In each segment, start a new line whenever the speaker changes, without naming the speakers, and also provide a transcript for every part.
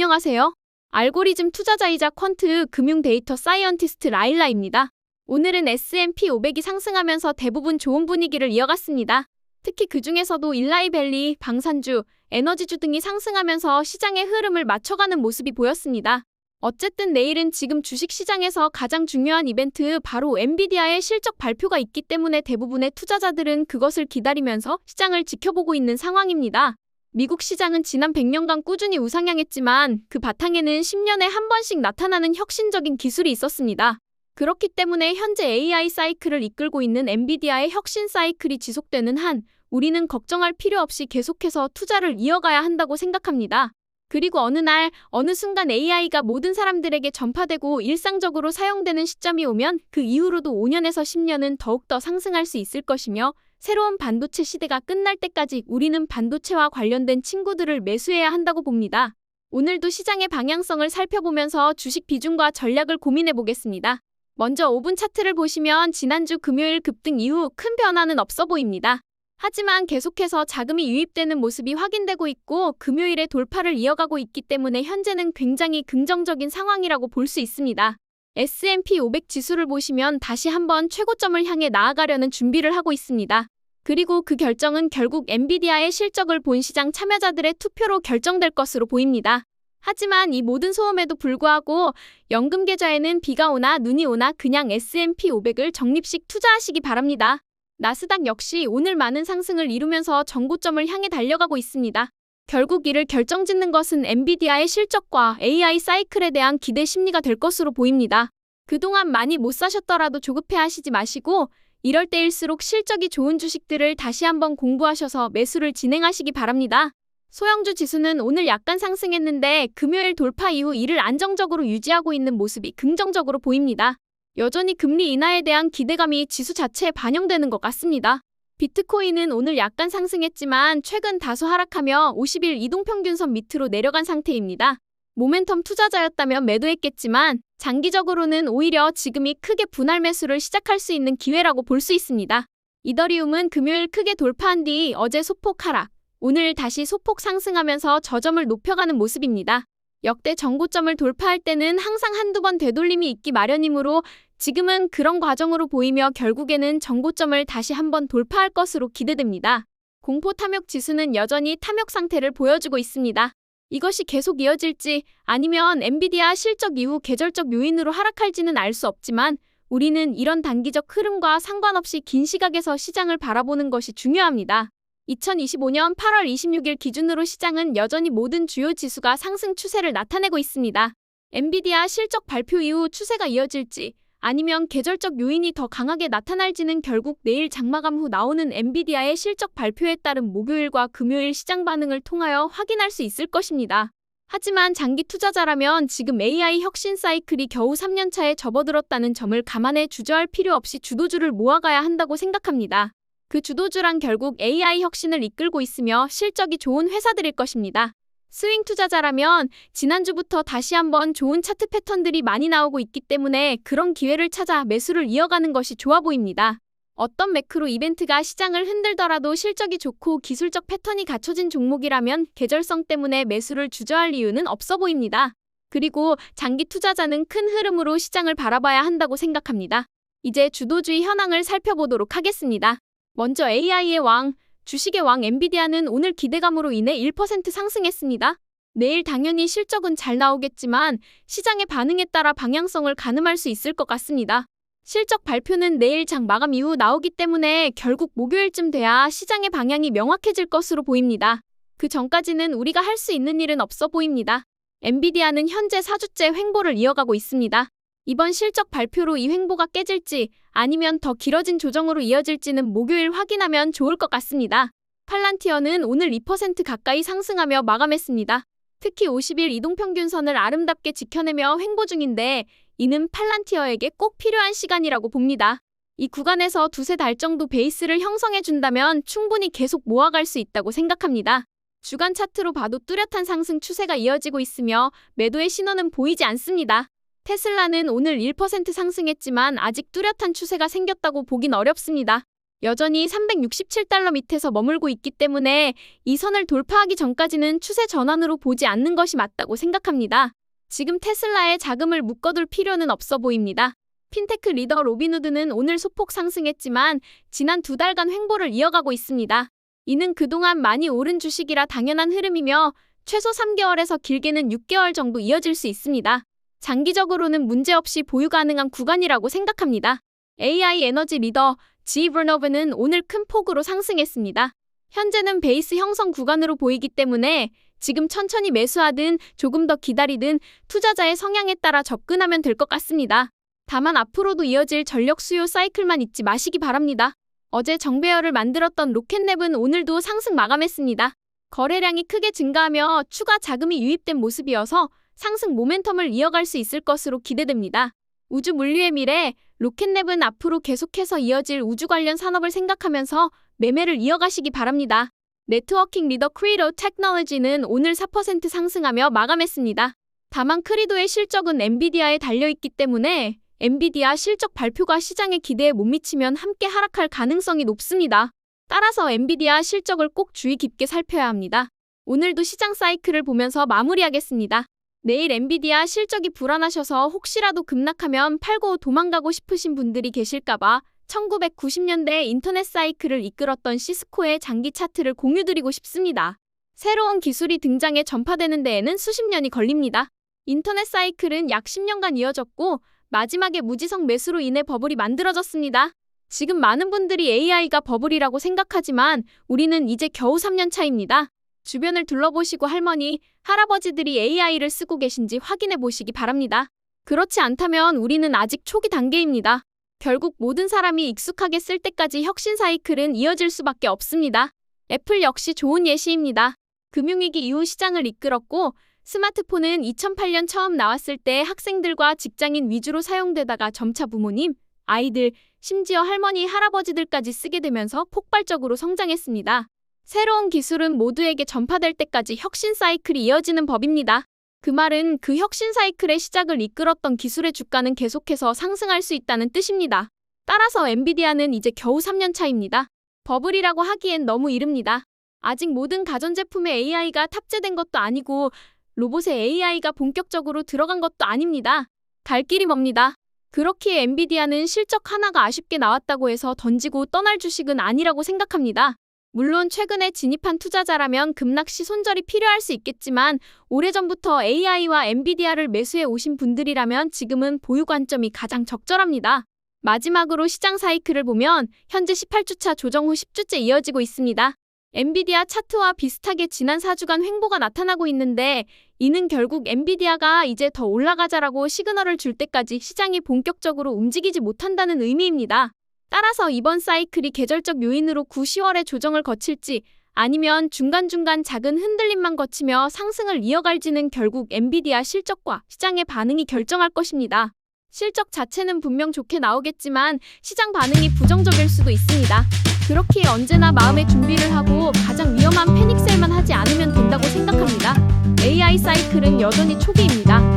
안녕하세요. 알고리즘 투자자이자 퀀트 금융 데이터 사이언티스트 라일라입니다. 오늘은 S&P 500이 상승하면서 대부분 좋은 분위기를 이어갔습니다. 특히 그 중에서도 일라이밸리, 방산주, 에너지주 등이 상승하면서 시장의 흐름을 맞춰가는 모습이 보였습니다. 어쨌든 내일은 지금 주식시장에서 가장 중요한 이벤트 바로 엔비디아의 실적 발표가 있기 때문에 대부분의 투자자들은 그것을 기다리면서 시장을 지켜보고 있는 상황입니다. 미국 시장은 지난 100년간 꾸준히 우상향했지만 그 바탕에는 10년에 한 번씩 나타나는 혁신적인 기술이 있었습니다. 그렇기 때문에 현재 AI 사이클을 이끌고 있는 엔비디아의 혁신 사이클이 지속되는 한 우리는 걱정할 필요 없이 계속해서 투자를 이어가야 한다고 생각합니다. 그리고 어느 날, 어느 순간 AI가 모든 사람들에게 전파되고 일상적으로 사용되는 시점이 오면 그 이후로도 5년에서 10년은 더욱더 상승할 수 있을 것이며 새로운 반도체 시대가 끝날 때까지 우리는 반도체와 관련된 친구들을 매수해야 한다고 봅니다. 오늘도 시장의 방향성을 살펴보면서 주식 비중과 전략을 고민해 보겠습니다. 먼저 5분 차트를 보시면 지난주 금요일 급등 이후 큰 변화는 없어 보입니다. 하지만 계속해서 자금이 유입되는 모습이 확인되고 있고 금요일에 돌파를 이어가고 있기 때문에 현재는 굉장히 긍정적인 상황이라고 볼 수 있습니다. S&P 500 지수를 보시면 다시 한번 최고점을 향해 나아가려는 준비를 하고 있습니다. 그리고 그 결정은 결국 엔비디아의 실적을 본 시장 참여자들의 투표로 결정될 것으로 보입니다. 하지만 이 모든 소음에도 불구하고 연금 계좌에는 비가 오나 눈이 오나 그냥 S&P 500을 적립식 투자하시기 바랍니다. 나스닥 역시 오늘 많은 상승을 이루면서 정고점을 향해 달려가고 있습니다. 결국 이를 결정짓는 것은 엔비디아의 실적과 AI 사이클에 대한 기대 심리가 될 것으로 보입니다. 그동안 많이 못 사셨더라도 조급해 하시지 마시고 이럴 때일수록 실적이 좋은 주식들을 다시 한번 공부하셔서 매수를 진행하시기 바랍니다. 소형주 지수는 오늘 약간 상승했는데 금요일 돌파 이후 이를 안정적으로 유지하고 있는 모습이 긍정적으로 보입니다. 여전히 금리 인하에 대한 기대감이 지수 자체에 반영되는 것 같습니다. 비트코인은 오늘 약간 상승했지만 최근 다소 하락하며 50일 이동평균선 밑으로 내려간 상태입니다. 모멘텀 투자자였다면 매도했겠지만 장기적으로는 오히려 지금이 크게 분할 매수를 시작할 수 있는 기회라고 볼 수 있습니다. 이더리움은 금요일 크게 돌파한 뒤 어제 소폭 하락, 오늘 다시 소폭 상승하면서 저점을 높여가는 모습입니다. 역대 정고점을 돌파할 때는 항상 한두 번 되돌림이 있기 마련이므로 지금은 그런 과정으로 보이며 결국에는 정고점을 다시 한번 돌파할 것으로 기대됩니다. 공포 탐욕 지수는 여전히 탐욕 상태를 보여주고 있습니다. 이것이 계속 이어질지 아니면 엔비디아 실적 이후 계절적 요인으로 하락할지는 알 수 없지만 우리는 이런 단기적 흐름과 상관없이 긴 시각에서 시장을 바라보는 것이 중요합니다. 2025년 8월 26일 기준으로 시장은 여전히 모든 주요 지수가 상승 추세를 나타내고 있습니다. 엔비디아 실적 발표 이후 추세가 이어질지 아니면 계절적 요인이 더 강하게 나타날지는 결국 내일 장마감 후 나오는 엔비디아의 실적 발표에 따른 목요일과 금요일 시장 반응을 통하여 확인할 수 있을 것입니다. 하지만 장기 투자자라면 지금 AI 혁신 사이클이 겨우 3년차에 접어들었다는 점을 감안해 주저할 필요 없이 주도주를 모아가야 한다고 생각합니다. 그 주도주란 결국 AI 혁신을 이끌고 있으며 실적이 좋은 회사들일 것입니다. 스윙 투자자라면 지난주부터 다시 한번 좋은 차트 패턴들이 많이 나오고 있기 때문에 그런 기회를 찾아 매수를 이어가는 것이 좋아 보입니다. 어떤 매크로 이벤트가 시장을 흔들더라도 실적이 좋고 기술적 패턴이 갖춰진 종목이라면 계절성 때문에 매수를 주저할 이유는 없어 보입니다. 그리고 장기 투자자는 큰 흐름으로 시장을 바라봐야 한다고 생각합니다. 이제 주도주의 현황을 살펴보도록 하겠습니다. 먼저 AI의 왕, 주식의 왕 엔비디아는 오늘 기대감으로 인해 1% 상승했습니다. 내일 당연히 실적은 잘 나오겠지만 시장의 반응에 따라 방향성을 가늠할 수 있을 것 같습니다. 실적 발표는 내일 장 마감 이후 나오기 때문에 결국 목요일쯤 돼야 시장의 방향이 명확해질 것으로 보입니다. 그 전까지는 우리가 할 수 있는 일은 없어 보입니다. 엔비디아는 현재 4주째 횡보를 이어가고 있습니다. 이번 실적 발표로 이 횡보가 깨질지 아니면 더 길어진 조정으로 이어질지는 목요일 확인하면 좋을 것 같습니다. 팔란티어는 오늘 2% 가까이 상승하며 마감했습니다. 특히 50일 이동평균선을 아름답게 지켜내며 횡보 중인데 이는 팔란티어에게 꼭 필요한 시간이라고 봅니다. 이 구간에서 두세 달 정도 베이스를 형성해 준다면 충분히 계속 모아갈 수 있다고 생각합니다. 주간 차트로 봐도 뚜렷한 상승 추세가 이어지고 있으며 매도의 신호는 보이지 않습니다. 테슬라는 오늘 1% 상승했지만 아직 뚜렷한 추세가 생겼다고 보긴 어렵습니다. 여전히 367달러 밑에서 머물고 있기 때문에 이 선을 돌파하기 전까지는 추세 전환으로 보지 않는 것이 맞다고 생각합니다. 지금 테슬라에 자금을 묶어둘 필요는 없어 보입니다. 핀테크 리더 로빈후드는 오늘 소폭 상승했지만 지난 두 달간 횡보를 이어가고 있습니다. 이는 그동안 많이 오른 주식이라 당연한 흐름이며 최소 3개월에서 길게는 6개월 정도 이어질 수 있습니다. 장기적으로는 문제없이 보유 가능한 구간이라고 생각합니다. AI 에너지 리더 G 버너브는 오늘 큰 폭으로 상승했습니다. 현재는 베이스 형성 구간으로 보이기 때문에 지금 천천히 매수하든 조금 더 기다리든 투자자의 성향에 따라 접근하면 될 것 같습니다. 다만 앞으로도 이어질 전력 수요 사이클만 잊지 마시기 바랍니다. 어제 정배열을 만들었던 로켓랩은 오늘도 상승 마감했습니다. 거래량이 크게 증가하며 추가 자금이 유입된 모습이어서 상승 모멘텀을 이어갈 수 있을 것으로 기대됩니다. 우주 물류의 미래, 로켓랩은 앞으로 계속해서 이어질 우주 관련 산업을 생각하면서 매매를 이어가시기 바랍니다. 네트워킹 리더 크리도 테크놀로지는 오늘 4% 상승하며 마감했습니다. 다만 크리도의 실적은 엔비디아에 달려있기 때문에 엔비디아 실적 발표가 시장의 기대에 못 미치면 함께 하락할 가능성이 높습니다. 따라서 엔비디아 실적을 꼭 주의 깊게 살펴야 합니다. 오늘도 시장 사이클을 보면서 마무리하겠습니다. 내일 엔비디아 실적이 불안하셔서 혹시라도 급락하면 팔고 도망가고 싶으신 분들이 계실까봐 1990년대 인터넷 사이클을 이끌었던 시스코의 장기 차트를 공유드리고 싶습니다. 새로운 기술이 등장해 전파되는 데에는 수십 년이 걸립니다. 인터넷 사이클은 약 10년간 이어졌고 마지막에 무지성 매수로 인해 버블이 만들어졌습니다. 지금 많은 분들이 AI가 버블이라고 생각하지만 우리는 이제 겨우 3년 차입니다. 주변을 둘러보시고 할머니, 할아버지들이 AI를 쓰고 계신지 확인해 보시기 바랍니다. 그렇지 않다면 우리는 아직 초기 단계입니다. 결국 모든 사람이 익숙하게 쓸 때까지 혁신 사이클은 이어질 수밖에 없습니다. 애플 역시 좋은 예시입니다. 금융위기 이후 시장을 이끌었고 스마트폰은 2008년 처음 나왔을 때 학생들과 직장인 위주로 사용되다가 점차 부모님, 아이들, 심지어 할머니, 할아버지들까지 쓰게 되면서 폭발적으로 성장했습니다. 새로운 기술은 모두에게 전파될 때까지 혁신 사이클이 이어지는 법입니다. 그 말은 그 혁신 사이클의 시작을 이끌었던 기술의 주가는 계속해서 상승할 수 있다는 뜻입니다. 따라서 엔비디아는 이제 겨우 3년 차입니다. 버블이라고 하기엔 너무 이릅니다. 아직 모든 가전제품에 AI가 탑재된 것도 아니고 로봇에 AI가 본격적으로 들어간 것도 아닙니다. 갈 길이 멉니다. 그렇기에 엔비디아는 실적 하나가 아쉽게 나왔다고 해서 던지고 떠날 주식은 아니라고 생각합니다. 물론 최근에 진입한 투자자라면 급락시 손절이 필요할 수 있겠지만 오래전부터 AI와 엔비디아를 매수해 오신 분들이라면 지금은 보유 관점이 가장 적절합니다. 마지막으로 시장 사이클을 보면 현재 18주차 조정 후 10주째 이어지고 있습니다. 엔비디아 차트와 비슷하게 지난 4주간 횡보가 나타나고 있는데 이는 결국 엔비디아가 이제 더 올라가자라고 시그널을 줄 때까지 시장이 본격적으로 움직이지 못한다는 의미입니다. 따라서 이번 사이클이 계절적 요인으로 9, 10월에 조정을 거칠지 아니면 중간중간 작은 흔들림만 거치며 상승을 이어갈지는 결국 엔비디아 실적과 시장의 반응이 결정할 것입니다. 실적 자체는 분명 좋게 나오겠지만 시장 반응이 부정적일 수도 있습니다. 그렇기에 언제나 마음의 준비를 하고 가장 위험한 패닉셀만 하지 않으면 된다고 생각합니다. AI 사이클은 여전히 초기입니다.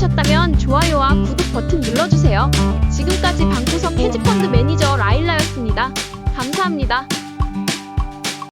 재미있으셨다면 좋아요와 구독 버튼 눌러주세요. 지금까지 방구석 헤지펀드 매니저 라일라였습니다. 감사합니다.